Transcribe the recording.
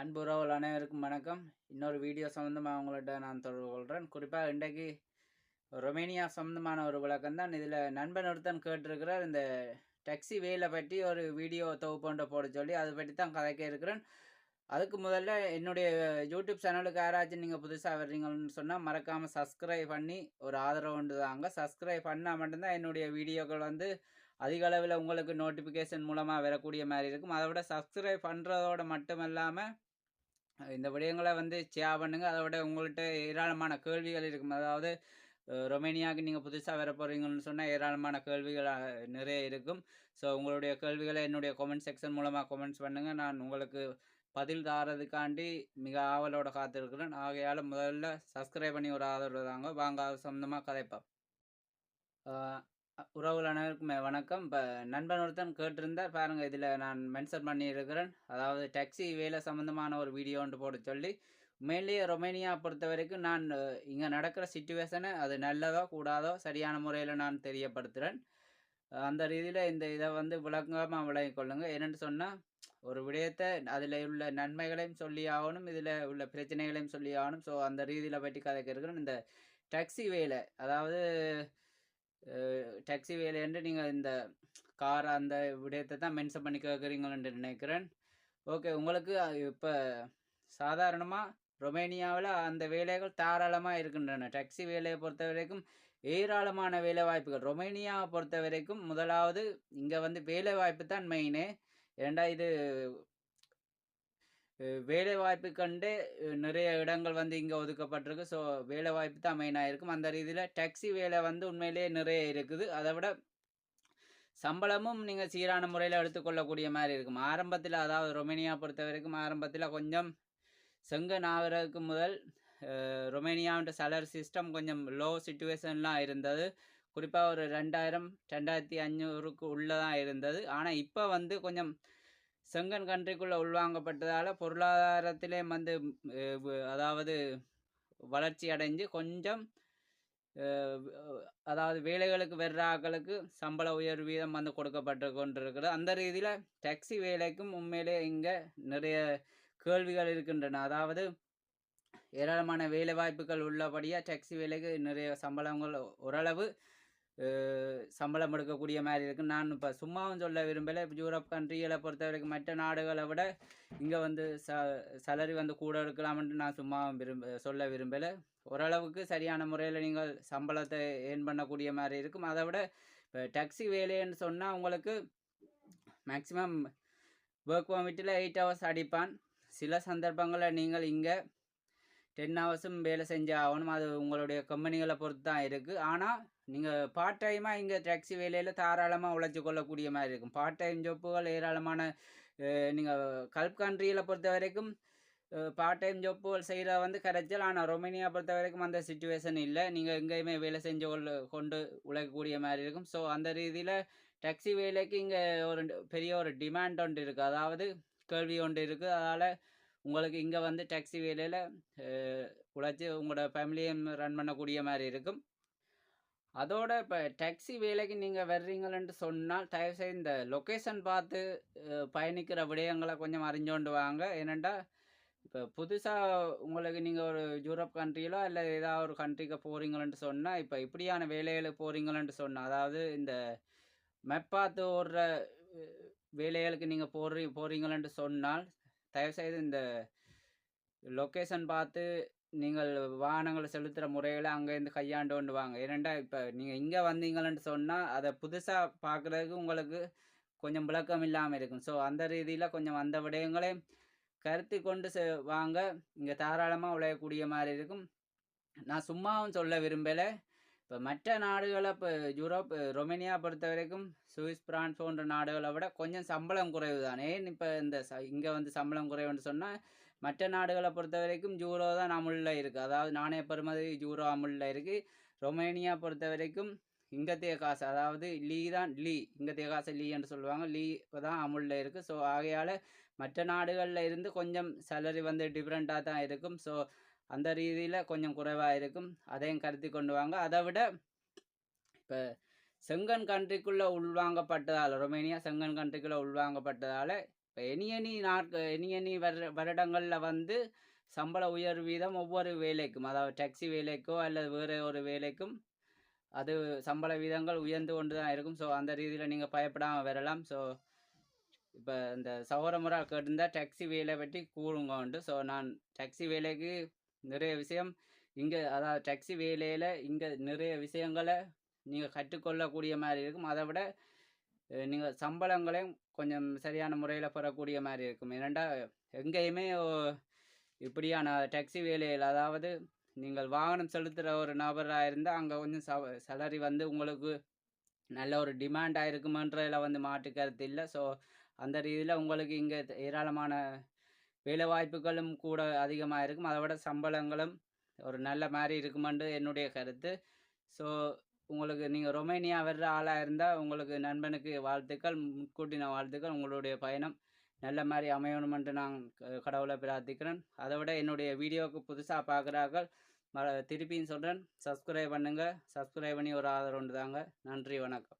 அன்புறவுகள் அனைவருக்கும் வணக்கம். இன்னொரு வீடியோ சம்மந்தமாக உங்கள்கிட்ட நான் தொடர்பு கொள்கிறேன் குறிப்பாக இன்றைக்கு ரொமேனியா சம்மந்தமான ஒரு விளக்கம் தான். இதில் நண்பன் ஒருத்தன் கேட்டிருக்கிறார் இந்த டாக்ஸி வேலை பற்றி ஒரு வீடியோ தொகுப்பொன்றை போட சொல்லி அதை பற்றி தான் கதைக்க இருக்கிறேன். அதுக்கு முதல்ல என்னுடைய யூடியூப் சேனலுக்கு யாராச்சும் நீங்கள் புதுசாக வர்றீங்கன்னு சொன்னால் மறக்காமல் சப்ஸ்கிரைப் பண்ணி ஒரு ஆதரவு உண்டு தாங்க. சப்ஸ்கிரைப் பண்ணால் மட்டும்தான் என்னுடைய வீடியோக்கள் வந்து அதிக அளவில் உங்களுக்கு நோட்டிஃபிகேஷன் மூலமாக வரக்கூடிய மாதிரி இருக்கும். அதை விட சப்ஸ்கிரைப் பண்ணுறதோட மட்டுமல்லாமல் இந்த விடயங்களை வந்து ஷேர் பண்ணுங்கள் அதை விட உங்கள்கிட்ட ஏராளமான கேள்விகள் இருக்கும். அதாவது ரொமேனியாவுக்கு நீங்கள் புதுசாக வர போகிறீங்கன்னு சொன்னால் ஏராளமான கேள்விகள் நிறைய இருக்கும். ஸோ உங்களுடைய கேள்விகளை என்னுடைய கமெண்ட் செக்ஷன் மூலமாக கமெண்ட்ஸ் பண்ணுங்கள் நான் உங்களுக்கு பதில் தாரதுக்காண்டி மிக ஆவலோட காத்திருக்கிறேன். ஆகையால் முதல்ல சப்ஸ்கிரைப் பண்ணி ஒரு ஆதரவு தாங்க. வாங்க அது சம்மந்தமாக கதைப்போம். உறவுகள் அனைவருக்கும் வணக்கம். இப்போ நண்பன் ஒருத்தன் கேட்டிருந்தார் பாருங்கள் இதில் நான் மென்ஷன் பண்ணியிருக்கிறேன். அதாவது டாக்ஸி வேலை சம்மந்தமான ஒரு வீடியோன்ட்டு போட சொல்லி உண்மையிலேயே ரொமேனியா பொறுத்த வரைக்கும் நான் இங்கே நடக்கிற சுச்சுவேஷனை அது நல்லதோ கூடாதோ சரியான முறையில் நான் தெரியப்படுத்துகிறேன் அந்த ரீதியில் இந்த இதை வந்து விளக்கமாக விளங்கிக் கொள்ளுங்கள் என்னென்னு சொன்னால் ஒரு விடயத்தை அதில் உள்ள நன்மைகளையும் சொல்லி ஆகணும் இதில் உள்ள பிரச்சனைகளையும் சொல்லி ஆகணும். ஸோ அந்த ரீதியில் பற்றி கதைக்க இருக்கிறேன். இந்த டாக்ஸி வேலை அதாவது டாக்ஸி வேலைன்ட்டு நீங்கள் இந்த கார் அந்த விடயத்தை தான் மென்ஷன் பண்ணி கேட்குறீங்கன்னு நினைக்கிறேன். ஓகே உங்களுக்கு இப்போ சாதாரணமாக ரொமேனியாவில் அந்த வேலைகள் தாராளமாக இருக்கின்றன. டாக்ஸி வேலையை பொறுத்த வரைக்கும் ஏராளமான வேலை வாய்ப்புகள். ரொமேனியாவை பொறுத்த வரைக்கும் முதலாவது இங்கே வந்து வேலை வாய்ப்பு தான் மெயினு ஏண்டா இது வேலை வாய்ப்பு கண்டு நிறைய இடங்கள் வந்து இங்கே ஒதுக்கப்பட்டிருக்கு. ஸோ வேலை வாய்ப்பு தான் மெயினாக இருக்கும் அந்த ரீதியில் டாக்ஸி வேலை வந்து உண்மையிலேயே நிறைய இருக்குது. அதை விட சம்பளமும் நீங்கள் சீரான முறையில் எடுத்துக்கொள்ளக்கூடிய மாதிரி இருக்கும். ஆரம்பத்தில் அதாவது ரொமேனியா பொறுத்த வரைக்கும் ஆரம்பத்தில் கொஞ்சம் செங்க ஆகிறதுக்கு முதல் அஹ், சேலரி சலர் சிஸ்டம் கொஞ்சம் லோ சுச்சுவேஷன்லாம் இருந்தது. குறிப்பாக ஒரு ரெண்டாயிரம் ரெண்டாயிரத்தி அஞ்சூறுக்கு உள்ளே தான் இருந்தது. ஆனால் இப்போ வந்து கொஞ்சம் செங்கன் கண்ட்ரிக்குள்ளே உள்வாங்கப்பட்டதால் பொருளாதாரத்திலே வந்து அதாவது வளர்ச்சி அடைஞ்சு கொஞ்சம் அதாவது வேலைகளுக்கு வர்ற ஆக்களுக்கு சம்பள உயர்வு வீதம் வந்து கொடுக்கப்பட்டு கொண்டிருக்கிறது அந்த ரீதியில் டாக்ஸி வேலைக்கும் உண்மையிலே இங்கே நிறைய கேள்விகள் இருக்கின்றன. அதாவது ஏராளமான வேலை வாய்ப்புகள் உள்ளபடியாக டாக்ஸி வேலைக்கு நிறைய சம்பளங்கள் ஓரளவு சம்பளம் எடுக்கக்கூடிய மாதிரி இருக்குது நான் இப்போ சும்மாவும் சொல்ல விரும்பலை. இப்போ யூரோப் கண்ட்ரிகளை பொறுத்த வரைக்கும் மற்ற நாடுகளை விட இங்கே வந்து ச சலரி வந்து கூட எடுக்கலாம்னு நான் சும்மாவும் விரும்ப சொல்ல விரும்பலை. ஓரளவுக்கு சரியான முறையில் நீங்கள் சம்பளத்தை ஏர்ன் பண்ணக்கூடிய மாதிரி இருக்கும். அதை விட இப்போ டாக்ஸி வேலைன்னு சொன்னால் உங்களுக்கு மேக்ஸிமம் ஒர்க் பர்மிட்டில் எயிட் ஹவர்ஸ் அடிப்பான். சில சந்தர்ப்பங்களில் நீங்கள் இங்கே டென் ஹவர்ஸும் வேலை செஞ்சு ஆகணும். அது உங்களுடைய கம்பெனிகளை பொறுத்து தான் இருக்குது ஆனால் நீங்கள் பார்ட் டைமாக இங்கே டாக்ஸி வேலையில் தாராளமாக உழைச்சி கொள்ளக்கூடிய மாதிரி இருக்கும். பார்ட் டைம் ஜாப்புகள் ஏராளமான நீங்கள் கல்ப் கண்ட்ரியில் பொறுத்த வரைக்கும் பார்ட் டைம் ஜாப்புகள் செய்கிற வந்து கிடைச்சல் ஆனால் ரொமேனியா பொறுத்த வரைக்கும் அந்த சுச்சுவேஷன் இல்லை. நீங்கள் எங்கேயுமே வேலை செஞ்சு கொள்ள கொண்டு உழைக்கக்கூடிய மாதிரி இருக்கும். ஸோ அந்த ரீதியில் டாக்ஸி வேலைக்கு இங்கே ஒரு பெரிய ஒரு டிமாண்ட் ஒன்று இருக்குது அதாவது கேள்வி ஒன்று இருக்குது அதால் உங்களுக்கு இங்கே வந்து டாக்ஸி வேலையில் உழைச்சி உங்களோட ஃபேமிலியும் ரன் பண்ணக்கூடிய மாதிரி இருக்கும். அதோட இப்போ டாக்ஸி வேலைக்கு நீங்கள் வர்றீங்களன்ட்டு சொன்னால் தயவுசெய்து இந்த லொக்கேஷன் பார்த்து பயணிக்கிற விடயங்களை கொஞ்சம் அறிஞ்சோண்டு வாங்க. ஏனெண்டா இப்போ புதுசாக உங்களுக்கு நீங்கள் ஒரு யூரோப் கண்ட்ரியிலோ இல்லை ஏதாவது ஒரு கண்ட்ரிக்கு போகிறீங்களன்ட்டு சொன்னால் இப்போ இப்படியான வேலைகளுக்கு போகிறீங்களன்ட்டு சொன்னால் அதாவது இந்த மெப் பார்த்து ஓடுற வேலைகளுக்கு நீங்கள் போடுறீ போகிறீங்களன்ட்டு சொன்னால் தயவுசெய்து இந்த லொக்கேஷன் பார்த்து நீங்கள் வாகனங்களை செலுத்துகிற முறையில் அங்கேருந்து கையாண்டு கொண்டு வாங்க. ஏனெண்டா இப்போ நீங்கள் இங்கே வந்தீங்கள்னு சொன்னால் அதை புதுசாக பார்க்குறதுக்கு உங்களுக்கு கொஞ்சம் விளக்கம் இல்லாமல் இருக்கும். ஸோ அந்த ரீதியில் கொஞ்சம் அந்த விடயங்களை கருத்து கொண்டு செ வாங்க. இங்கே தாராளமாக உழையக்கூடிய மாதிரி இருக்கும். நான் சும்மாவும் சொல்ல விரும்பலை. இப்போ மற்ற நாடுகளை இப்போ யூரோப் ரொமேனியா பொறுத்த வரைக்கும் சுவிஸ் பிரான்ஸ் போன்ற நாடுகளை விட கொஞ்சம் சம்பளம் குறைவு தான் ஏன் இப்போ இந்த ச இங்கே வந்து சம்பளம் குறைவுன்னு சொன்னால் மற்ற நாடுகளை பொறுத்த வரைக்கும் ஜூரோ தான் அமுலில் இருக்குது அதாவது நாணய பெறுமதி ஜூரோ அமுலில் இருக்குது ரொமேனியா பொறுத்த வரைக்கும் இங்கத்திய காசு அதாவது லீ தான் லீ இங்கத்திய காசு லீ என்று சொல்லுவாங்க. லீ தான் அமுலில் இருக்குது ஸோ ஆகையால் மற்ற நாடுகளில் இருந்து கொஞ்சம் சேலரி வந்து டிஃப்ரெண்ட்டாக தான் இருக்கும். ஸோ அந்த ரீதியில் கொஞ்சம் குறைவாக இருக்கும். அதையும் கருத்தி கொண்டு வாங்க. அதை விட இப்போ செங்கன் கண்ட்ரிக்குள்ளே உள்வாங்கப்பட்டதால் ரொமேனியா செங்கன் கண்ட்ரிக்குள்ளே உள்வாங்கப்பட்டதால் இப்போ எனி எனி நாட்கள் எனி எனி வர வருடங்களில் வந்து சம்பள உயர்வு வீதம் ஒவ்வொரு வேலைக்கும் அதாவது டாக்ஸி வேலைக்கோ அல்லது வேறு ஒரு வேலைக்கும் அது சம்பள வீதங்கள் உயர்ந்து கொண்டு தான் இருக்கும். ஸோ அந்த ரீதியில் நீங்கள் பயப்படாமல் வரலாம். ஸோ இப்போ இந்த சௌரமுறை கேட்டிருந்தால் டாக்ஸி வேலை பற்றி கூறுங்க உண்டு. ஸோ நான் டாக்ஸி வேலைக்கு நிறைய விஷயம் இங்கே அதாவது டாக்ஸி வேலையில் இங்கே நிறைய விஷயங்களை நீங்கள் கற்றுக்கொள்ளக்கூடிய மாதிரி இருக்கும். அதை விட நீங்கள் சம்பளங்களையும் கொஞ்சம் சரியான முறையில் பெறக்கூடிய மாதிரி இருக்கும். ஏனெண்டா எங்கேயுமே ஓ- இப்படியான டாக்ஸி வேலையில் அதாவது நீங்கள் வாகனம் செலுத்துகிற ஒரு நபராக இருந்தால் அங்கே கொஞ்சம் ச சேலரி வந்து உங்களுக்கு நல்ல ஒரு டிமாண்டாக இருக்குமன்றதில் வந்து மாற்று கருத்து இல்லை. ஸோ அந்த ரீதியில் உங்களுக்கு இங்கே ஏராளமான வேலை வாய்ப்புகளும் கூட அதிகமாக இருக்கும். அதை விட சம்பளங்களும் ஒரு நல்ல மாதிரி இருக்குமென்று என்னுடைய கருத்து. ஸோ உங்களுக்கு நீங்கள் ரொமேனியா வர்ற ஆளாக இருந்தால் உங்களுக்கு நண்பனுக்கு வாழ்த்துக்கள் முன்கூட்டின வாழ்த்துக்கள். உங்களுடைய பயணம் நல்ல மாதிரி அமையணுமென்று நான் க- கடவுளை பிரார்த்திக்கிறேன். அதை விட என்னுடைய வீடியோவுக்கு புதுசாக பார்க்குறார்கள் ம திருப்பியும் சொல்கிறேன் சப்ஸ்கிரைப் பண்ணுங்கள் சப்ஸ்கிரைப் பண்ணி ஒரு ஆதரவு தாங்க நன்றி வணக்கம்.